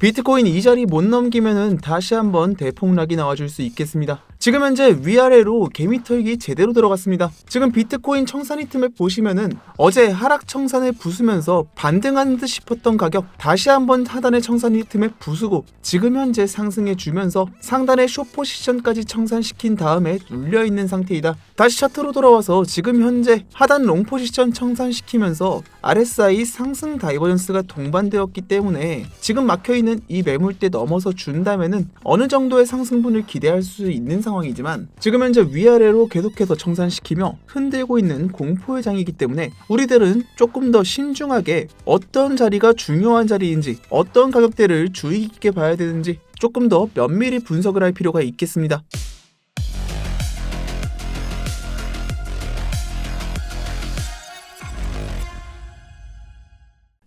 비트코인 이 자리 못 넘기면은 다시 한번 대폭락이 나와줄 수 있겠습니다. 지금 현재 위아래로 개미털기 제대로 들어갔습니다. 지금 비트코인 청산이 틈에 보시면은 어제 하락 청산을 부수면서 반등한 듯 싶었던 가격 다시 한번 하단의 청산이 틈에 부수고 지금 현재 상승해 주면서 상단의 숏 포지션까지 청산시킨 다음에 눌려 있는 상태이다. 다시 차트로 돌아와서 지금 현재 하단 롱 포지션 청산시키면서 RSI 상승 다이버전스가 동반되었기 때문에 지금 막혀 있는 이 매물대 넘어서 준다면은 어느 정도의 상승분을 기대할 수 있는 상황이지만 지금 현재 위아래로 계속해서 청산시키며 흔들고 있는 공포의 장이기 때문에 우리들은 조금 더 신중하게 어떤 자리가 중요한 자리인지 어떤 가격대를 주의 깊게 봐야 되는지 조금 더 면밀히 분석을 할 필요가 있겠습니다.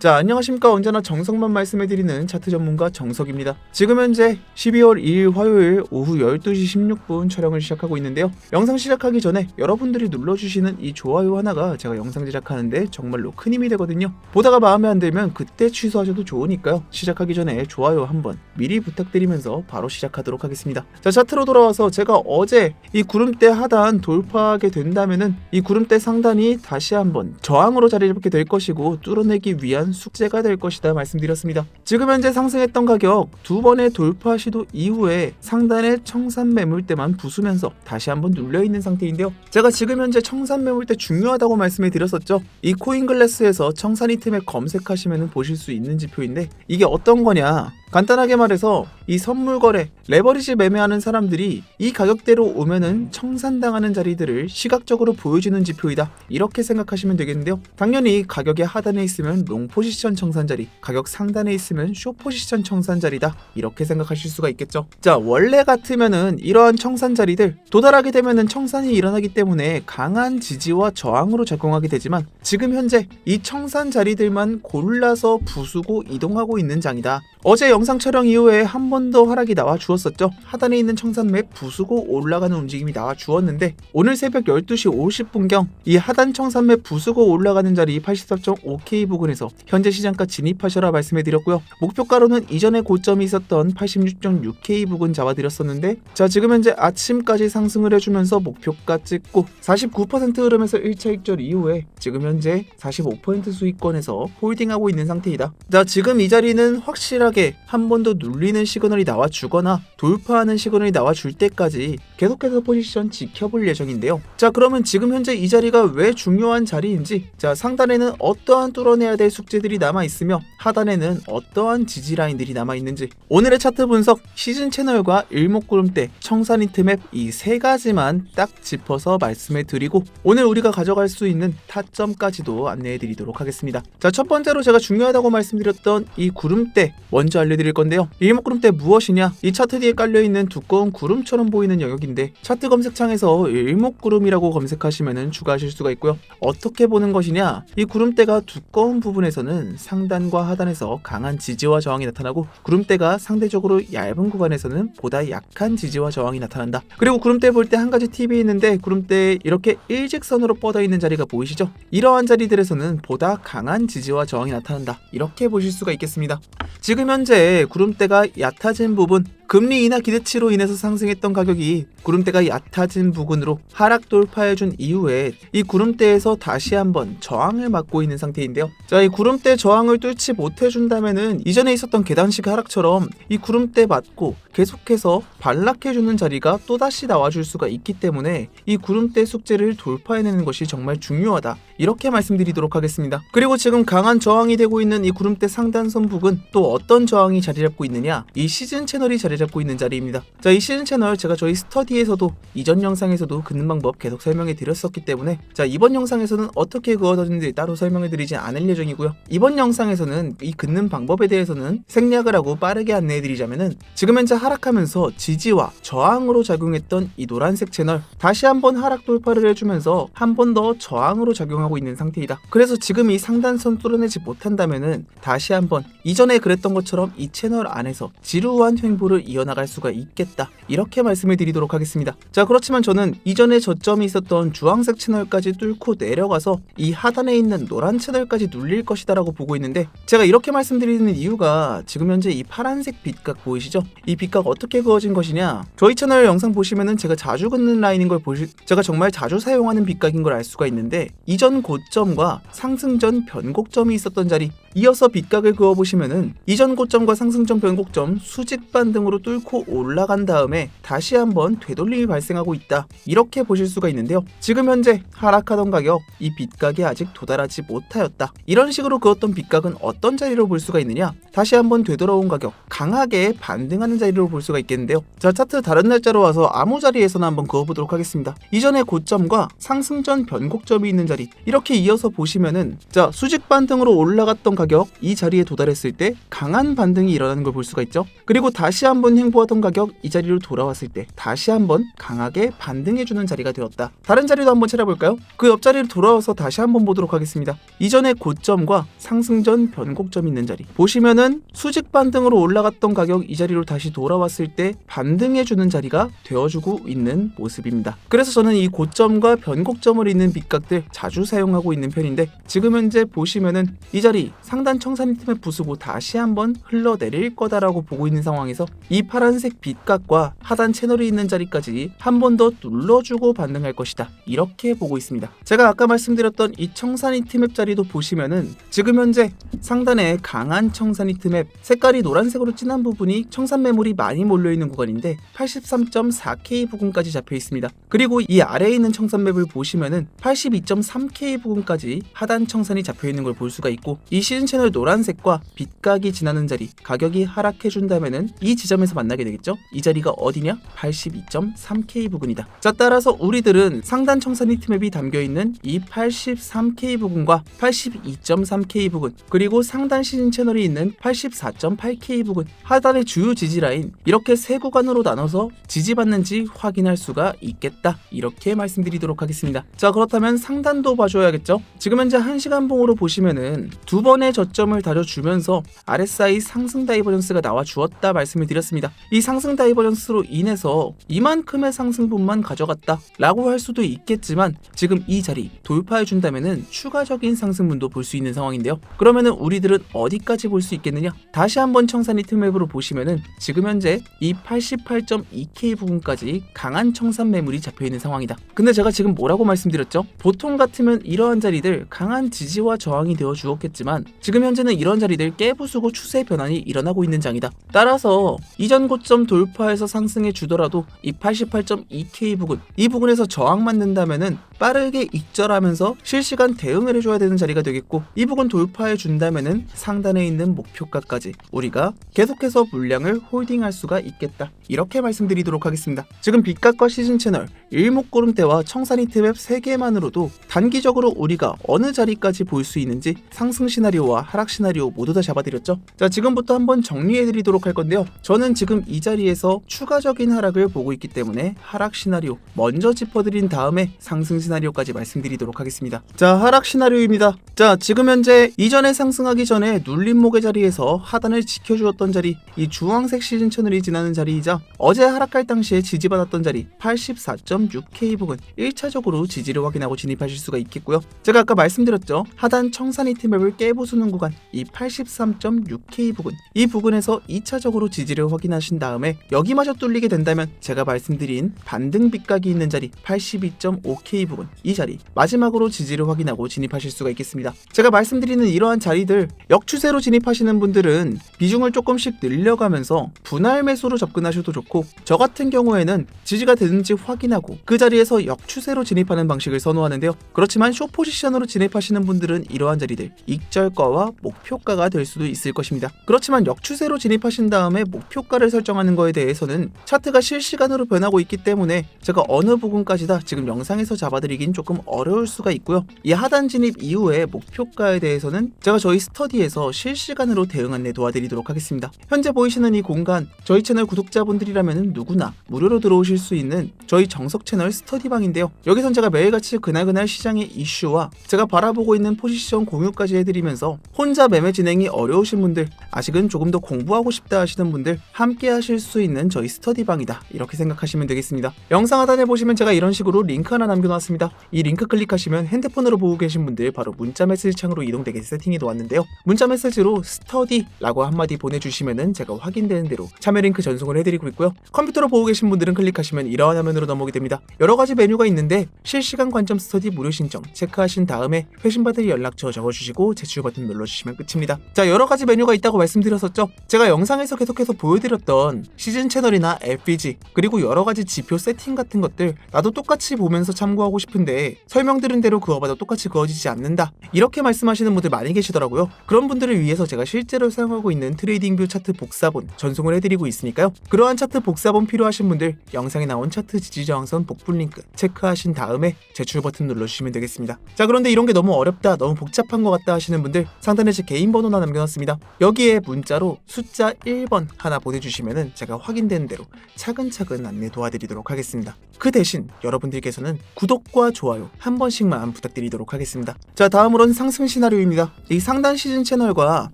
자, 안녕하십니까. 언제나 정석만 말씀해드리는 차트 전문가 정석입니다. 지금 현재 12월 2일 화요일 오후 12시 16분 촬영을 시작하고 있는데요. 영상 시작하기 전에 여러분들이 눌러주시는 이 좋아요 하나가 제가 영상 제작하는데 정말로 큰 힘이 되거든요. 보다가 마음에 안 들면 그때 취소하셔도 좋으니까요. 시작하기 전에 좋아요 한번 미리 부탁드리면서 바로 시작하도록 하겠습니다. 자, 차트로 돌아와서 제가 어제 이 구름대 하단 돌파하게 된다면은 이 구름대 상단이 다시 한번 저항으로 자리 잡게 될 것이고 뚫어내기 위한 숙제가 될 것이다 말씀드렸습니다. 지금 현재 상승했던 가격 두 번의 돌파 시도 이후에 상단의 청산 매물대만 부수면서 다시 한번 눌려 있는 상태인데요. 제가 지금 현재 청산 매물대 중요하다고 말씀해 드렸었죠. 이 코인글래스에서 청산이 틈에 검색하시면 보실 수 있는 지표인데 이게 어떤 거냐? 간단하게 말해서 이 선물 거래, 레버리지 매매하는 사람들이 이 가격대로 오면은 청산당하는 자리들을 시각적으로 보여주는 지표이다. 이렇게 생각하시면 되겠는데요. 당연히 가격의 하단에 있으면 롱포 지션 청산 자리, 가격 상단에 있으면 쇼 포지션 청산 자리다. 이렇게 생각하실 수가 있겠죠. 자, 원래 같으면은 이러한 청산 자리들 도달하게 되면은 청산이 일어나기 때문에 강한 지지와 저항으로 작용하게 되지만 지금 현재 이 청산 자리들만 골라서 부수고 이동하고 있는 장이다. 어제 영상 촬영 이후에 한 번 더 하락이 나와 주었었죠. 하단에 있는 청산맥 부수고 올라가는 움직임이 나와 주었는데 오늘 새벽 12시 50분경 이 하단 청산맥 부수고 올라가는 자리 84.5K 부근에서 현재 시장가 진입하셔라 말씀해 드렸고요. 목표가로는 이전에 고점이 있었던 86.6K 부근 잡아드렸었는데 자 지금 현재 아침까지 상승을 해주면서 목표가 찍고 49% 흐름에서 1차 익절 이후에 지금 현재 45% 수익권에서 홀딩하고 있는 상태이다. 자 지금 이 자리는 확실하게 한 번 더 눌리는 시그널이 나와 주거나 돌파하는 시그널이 나와 줄 때까지 계속해서 포지션 지켜볼 예정인데요. 자 그러면 지금 현재 이 자리가 왜 중요한 자리인지 자 상단에는 어떠한 뚫어내야 될 숙제 들이 남아 있으며 하단에는 어떠한 지지 라인들이 남아 있는지 오늘의 차트 분석 시즌 채널과 일목구름대 청산 히트맵 이 세 가지만 딱 짚어서 말씀해 드리고 오늘 우리가 가져갈 수 있는 타점까지도 안내해 드리도록 하겠습니다. 자 첫 번째로 제가 중요하다고 말씀드렸던 이 구름대 먼저 알려드릴 건데요. 일목구름대 무엇이냐? 이 차트 뒤에 깔려 있는 두꺼운 구름처럼 보이는 영역인데 차트 검색창에서 일목구름이라고 검색하시면 추가하실 수가 있고요. 어떻게 보는 것이냐? 이 구름대가 두꺼운 부분에서는 상단과 하단에서 강한 지지와 저항이 나타나고 구름대가 상대적으로 얇은 구간에서는 보다 약한 지지와 저항이 나타난다. 그리고 구름대 볼 때 한 가지 팁이 있는데 구름대 이렇게 일직선으로 뻗어 있는 자리가 보이시죠? 이러한 자리들에서는 보다 강한 지지와 저항이 나타난다. 이렇게 보실 수가 있겠습니다. 지금 현재 구름대가 얕아진 부분 금리 인하 기대치로 인해서 상승했던 가격이 구름대가 얕아진 부근으로 하락 돌파해준 이후에 이 구름대에서 다시 한번 저항을 맞고 있는 상태인데요. 자, 이 구름대 저항을 뚫지 못해준다면은 이전에 있었던 계단식 하락처럼 이 구름대 맞고 계속해서 반락해주는 자리가 또다시 나와줄 수가 있기 때문에 이 구름대 숙제를 돌파해내는 것이 정말 중요하다. 이렇게 말씀드리도록 하겠습니다. 그리고 지금 강한 저항이 되고 있는 이 구름대 상단선 부근 또 어떤 저항이 자리 잡고 있느냐? 이 시즌 채널이 자리 잡고 있는 자리입니다. 자, 이 시즌 채널 제가 저희 스터디에서도 이전 영상에서도 긋는 방법 계속 설명해 드렸었기 때문에 자, 이번 영상에서는 어떻게 그어졌는지 따로 설명해 드리지 않을 예정이고요. 이번 영상에서는 이 긋는 방법에 대해서는 생략을 하고 빠르게 안내해 드리자면은 지금 현재 하락하면서 지지와 저항으로 작용했던 이 노란색 채널 다시 한번 하락 돌파를 해주면서 한 번 더 저항으로 작용하고 있는 상태이다. 그래서 지금 이 상단선 뚫어내지 못한다면은 다시 한번 이전에 그랬던 것처럼 이 채널 안에서 지루한 횡보를 이어나갈 수가 있겠다. 이렇게 말씀을 드리도록 하겠습니다. 자, 그렇지만 저는 이전에 저점이 있었던 주황색 채널까지 뚫고 내려가서 이 하단에 있는 노란 채널까지 눌릴 것이다라고 보고 있는데 제가 이렇게 말씀드리는 이유가 지금 현재 이 파란색 빛각 보이시죠? 이 빛각 어떻게 그어진 것이냐? 저희 채널 영상 보시면은 제가 자주 긋는 라인인 걸 보시 제가 정말 자주 사용하는 빛각인 걸 알 수가 있는데 이전 고점과 상승 전 변곡점이 있었던 자리 이어서 빛각을 그어 보시면은 이전 고점과 상승 전 변곡점 수직 반 등으로 뚫고 올라간 다음에 다시 한번 되돌림이 발생하고 있다. 이렇게 보실 수가 있는데요. 지금 현재 하락하던 가격 이 빛각에 아직 도달하지 못하였다. 이런 식으로 그었던 빛각은 어떤 자리로 볼 수가 있느냐? 다시 한번 되돌아온 가격 강하게 반등하는 자리로 볼 수가 있겠는데요. 자 차트 다른 날짜로 와서 아무 자리에서나 한번 그어보도록 하겠습니다. 이전의 고점과 상승 전 변곡점이 있는 자리 이렇게 이어서 보시면은 자 수직 반등으로 올라갔던 가격 이 자리에 도달했을 때 강한 반등이 일어나는 걸 볼 수가 있죠. 그리고 다시 한번 횡보하던 가격 이 자리로 돌아왔을 때 다시 한번 강하게 반등해주는 자리가 되었다. 다른 자리도 한번 찾아볼까요? 그 옆자리로 돌아와서 다시 한번 보도록 하겠습니다. 이전의 고점과 상승 전 변곡점 있는 자리 보시면은 수직 반등으로 올라갔던 가격 이 자리로 다시 돌아왔을 때 반등해주는 자리가 되어주고 있는 모습입니다. 그래서 저는 이 고점과 변곡점을 잇는 빛각들 자주 사용하고 있는 편인데 지금 현재 보시면은 이 자리 상단 청산이 틈에 부수고 다시 한번 흘러내릴 거다라고 보고 있는 상황에서 이 파란색 빛각과 하단 채널이 있는 자리까지 한 번 더 눌러주고 반등할 것이다. 이렇게 보고 있습니다. 제가 아까 말씀드렸던 이 청산이 틈앱 자리도 보시면은 지금 현재 상단에 강한 청산이 틈앱 색깔이 노란색으로 진한 부분이 청산 매물이 많이 몰려 있는 구간인데 83.4K 부근까지 잡혀 있습니다. 그리고 이 아래에 있는 청산 맵을 보시면은 82.3K 부근까지 하단 청산이 잡혀 있는 걸 볼 수가 있고 이 시즌 채널 노란색과 빛각이 지나는 자리 가격이 하락해 준다면은 이 지점에서 만나게 되겠죠. 이 자리가 어디냐? 82.3K 부근이다. 자 따라서 우리들은 상단 청산 히트맵이 담겨 있는 이 83K 부근과 82.3K 부근 그리고 상단 시즌 채널이 있는 84.8K 부근 하단의 주요 지지 라인 이렇게 세 구간으로 나눠서 지지받는지 확인할 수가 있겠다. 이렇게 말씀드리도록 하겠습니다. 자 그렇다면 상단도 봐줘야겠죠. 지금 현재 1시간 봉으로 보시면은 두 번의 저점을 다져주면서 RSI 상승 다이버전스가 나와 주었다 말씀을 드렸습니다. 이 상승 다이버전스로 인해서 이만큼의 상승분만 가져갔다 라고 할 수도 있겠지만 지금 이 자리 돌파해 준다면은 추가적인 상승분도 볼 수 있는 상황인데요. 그러면은 우리들은 어디까지 볼 수 있겠느냐? 다시 한번 청산 히트맵으로 보시면은 지금 현재 이 88.2K 부분까지 강한 청산 매물이 잡혀 있는 상황이다. 근데 제가 지금 뭐라고 말씀드렸죠? 보통 같으면 이러한 자리들 강한 지지와 저항이 되어 주었겠지만 지금 현재는 이런 자리들 깨부수고 추세 변환이 일어나고 있는 장이다. 따라서 이전 고점 돌파해서 상승해 주더라도 이 88.2K 부근 이 부근에서 저항 맞는다면은 빠르게 익절하면서 실시간 대응을 해줘야 되는 자리가 되겠고 이 부분 돌파해 준다면은 상단에 있는 목표가까지 우리가 계속해서 물량을 홀딩할 수가 있겠다. 이렇게 말씀드리도록 하겠습니다. 지금 빛각과 시즌 채널, 일목구름대와 청산 히트맵 3개만으로도 단기적으로 우리가 어느 자리까지 볼 수 있는지 상승 시나리오와 하락 시나리오 모두 다 잡아드렸죠. 자 지금부터 한번 정리해드리도록 할 건데요. 저는 지금 이 자리에서 추가적인 하락을 보고 있기 때문에 하락 시나리오 먼저 짚어드린 다음에 상승 시나리오까지 말씀드리도록 하겠습니다. 자 하락 시나리오입니다. 자 지금 현재 이전에 상승하기 전에 눌림목의 자리에서 하단을 지켜주었던 자리 이 주황색 시즌 채널이 지나는 자리이자 어제 하락할 당시에 지지받았던 자리 84.6K 부근 1차적으로 지지를 확인하고 진입하실 수가 있겠고요. 제가 아까 말씀드렸죠. 하단 청산 히트맵을 깨부수는 구간 이 83.6K 부근 이 부근에서 2차적으로 지지를 확인 하신 다음에 여기마저 뚫리게 된다면 제가 말씀드린 반등 빛각이 있는 자리 82.5K 부근 이 자리 마지막으로 지지를 확인하고 진입하실 수가 있겠습니다. 제가 말씀드리는 이러한 자리들 역추세로 진입하시는 분들은 비중을 조금씩 늘려가면서 분할 매수로 접근하셔도 좋고 저 같은 경우에는 지지가 되는지 확인하고 그 자리에서 역추세로 진입하는 방식을 선호하는데요. 그렇지만 쇼 포지션으로 진입하시는 분들은 이러한 자리들 익절가와 목표가가 될 수도 있을 것입니다. 그렇지만 역추세로 진입하신 다음에 목표 가를 설정하는 거에 대해서는 차트가 실시간으로 변하고 있기 때문에 제가 어느 부분까지 다 지금 영상에서 잡아드리긴 조금 어려울 수가 있고요. 이 하단 진입 이후에 목표가에 대해서는 제가 저희 스터디에서 실시간으로 대응 안내 도와드리도록 하겠습니다. 현재 보이시는 이 공간 저희 채널 구독자분들이라면 누구나 무료로 들어오실 수 있는 저희 정석 채널 스터디방인데요. 여기선 제가 매일같이 그날그날 시장의 이슈와 제가 바라보고 있는 포지션 공유까지 해드리면서 혼자 매매 진행이 어려우신 분들 아직은 조금 더 공부하고 싶다 하시는 분들 함께 하실 수 있는 저희 스터디방이다 이렇게 생각하시면 되겠습니다. 영상 하단에 보시면 제가 이런 식으로 링크 하나 남겨놨습니다. 이 링크 클릭하시면 핸드폰으로 보고 계신 분들 바로 문자 메시지 창으로 이동되게 세팅이 놓았는데요. 문자 메시지로 스터디라고 한마디 보내주시면은 제가 확인되는 대로 참여 링크 전송을 해드리고 있고요. 컴퓨터로 보고 계신 분들은 클릭하시면 이러한 화면으로 넘어오게 됩니다. 여러 가지 메뉴가 있는데 실시간 관점 스터디 무료 신청 체크하신 다음에 회신받을 연락처 적어주시고 제출 버튼 눌러주시면 끝입니다. 자 여러 가지 메뉴가 있다고 말씀드렸었죠. 제가 영상에서 계속해서 보여 드렸던 시즌 채널이나 FPG 그리고 여러 가지 지표 세팅 같은 것들 나도 똑같이 보면서 참고하고 싶은데 설명드린 대로 그어봐도 똑같이 그어지지 않는다 이렇게 말씀하시는 분들 많이 계시더라고요. 그런 분들을 위해서 제가 실제로 사용하고 있는 트레이딩뷰 차트 복사본 전송을 해드리고 있으니까요. 그러한 차트 복사본 필요하신 분들 영상에 나온 차트 지지저항선 복분 링크 체크하신 다음에 제출 버튼 눌러주시면 되겠습니다. 자 그런데 이런 게 너무 어렵다 너무 복잡한 것 같다 하시는 분들 상단에 제 개인 번호 하나 남겨놨습니다. 여기에 문자로 숫자 1번 하나 보내 주시면은 제가 확인되는 대로 차근차근 안내 도와드리도록 하겠습니다. 그 대신 여러분들께서는 구독과 좋아요 한 번씩만 부탁드리도록 하겠습니다. 자 다음으로는 상승 시나리오입니다. 이 상단 시즌 채널과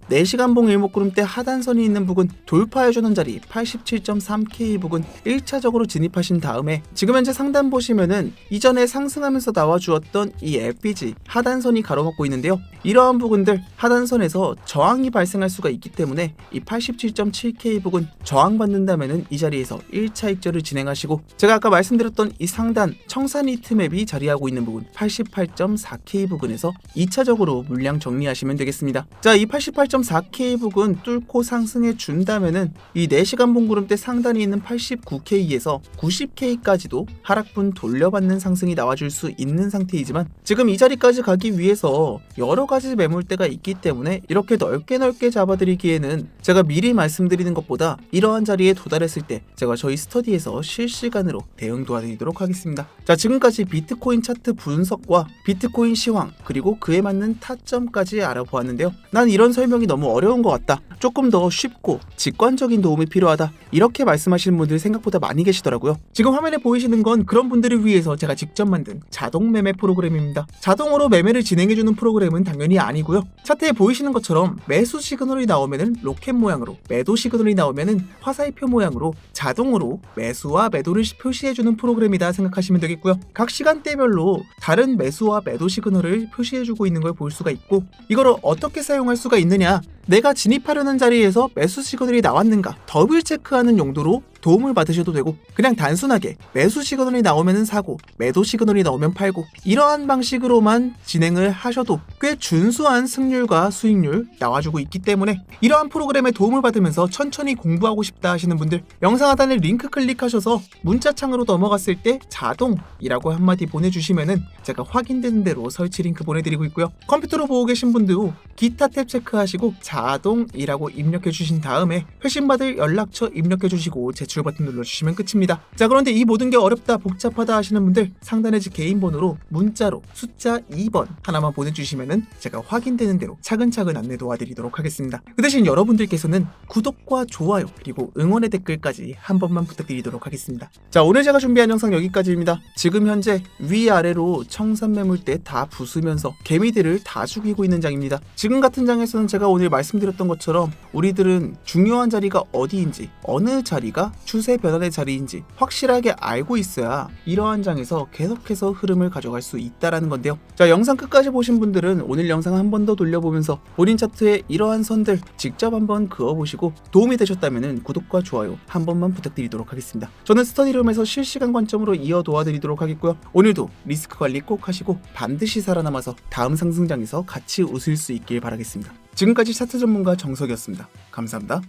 4시간 봉 일목구름대 하단선이 있는 부근 돌파해주는 자리 87.3K 부근 1차적으로 진입하신 다음에 지금 현재 상단 보시면은 이전에 상승하면서 나와주었던 이 FBG 하단선이 가로막고 있는데요. 이러한 부분들 하단선에서 저항이 발생할 수가 있기 때문에 이 87.7K 부근 저항받는다면은 이 자리에서 1차 익절을 진행하시고 제가 아까 말씀드렸던 이 상단 청산 히트맵이 자리하고 있는 부분 88.4K 부근에서 2차적으로 물량 정리하시면 되겠습니다. 자, 이 88.4K 부근 뚫고 상승해 준다면은 이 4시간 봉구름대 상단이 있는 89K에서 90K까지도 하락분 돌려받는 상승이 나와줄 수 있는 상태이지만 지금 이 자리까지 가기 위해서 여러 가지 매물대가 있기 때문에 이렇게 넓게 넓게 잡아드리기에는 제가 미리 말씀드리는 것보다 이러한 자리에 도달했을 때 제가 저희 스터디에서 실시간으로 대응 도와드리도록 하겠습니다. 자, 지금까지 비트코인 차트 분석과 비트코인 시황 그리고 그에 맞는 타점까지 알아보았는데요. 난 이런 설명이 너무 어려운 것 같다. 조금 더 쉽고 직관적인 도움이 필요하다. 이렇게 말씀하시는 분들 생각보다 많이 계시더라고요. 지금 화면에 보이시는 건 그런 분들을 위해서 제가 직접 만든 자동 매매 프로그램입니다. 자동으로 매매를 진행해주는 프로그램은 당연히 아니고요. 차트에 보이시는 것처럼 매수 시그널이 나오면은 로켓 모양으로, 매도 시그널이 나오면 은 화살표 모양으로 자동으로 매수와 매도를 표시해주는 프로그램이다 생각하시면 되겠고요. 각 시간대별로 다른 매수와 매도 시그널을 표시해주고 있는 걸 볼 수가 있고 이거를 어떻게 사용할 수가 있느냐 내가 진입하려는 자리에서 매수 시그널이 나왔는가 더블 체크하는 용도로 도움을 받으셔도 되고 그냥 단순하게 매수 시그널이 나오면 사고 매도 시그널이 나오면 팔고 이러한 방식으로만 진행을 하셔도 꽤 준수한 승률과 수익률 나와주고 있기 때문에 이러한 프로그램에 도움을 받으면서 천천히 공부하고 싶다 하시는 분들 영상 하단에 링크 클릭하셔서 문자창으로 넘어갔을 때 자동이라고 한마디 보내주시면은 제가 확인되는 대로 설치 링크 보내드리고 있고요. 컴퓨터로 보고 계신 분도 기타 탭 체크하시고 자동이라고 입력해 주신 다음에 회신받을 연락처 입력해 주시고 제출 버튼 눌러주시면 끝입니다. 자 그런데 이 모든 게 어렵다 복잡하다 하시는 분들 상단에 제 개인 번호로 문자로 숫자 2번 하나만 보내주시면은 제가 확인되는 대로 차근차근 안내 도와드리도록 하겠습니다. 그 대신 여러분들께서는 구독과 좋아요 그리고 응원의 댓글까지 한 번만 부탁드리도록 하겠습니다. 자 오늘 제가 준비한 영상 여기까지입니다. 지금 현재 위아래로 청산 매물대 다 부수면서 개미들을 다 죽이고 있는 장입니다. 지금 같은 장에서는 제가 오늘 말씀드렸던 것처럼 우리들은 중요한 자리가 어디인지 어느 자리가 추세 변환의 자리인지 확실하게 알고 있어야 이러한 장에서 계속해서 흐름을 가져갈 수 있다라는 건데요. 자, 영상 끝까지 보신 분들은 오늘 영상 한 번 더 돌려보면서 본인 차트에 이러한 선들 직접 한번 그어보시고 도움이 되셨다면 구독과 좋아요 한 번만 부탁드리도록 하겠습니다. 저는 스터디룸에서 실시간 관점으로 이어 도와드리도록 하겠고요. 오늘도 리스크 관리 꼭 하시고 반드시 살아남아서 다음 상승장에서 같이 웃을 수 있길 바라겠습니다. 지금까지 차트 전문가 정석이었습니다. 감사합니다.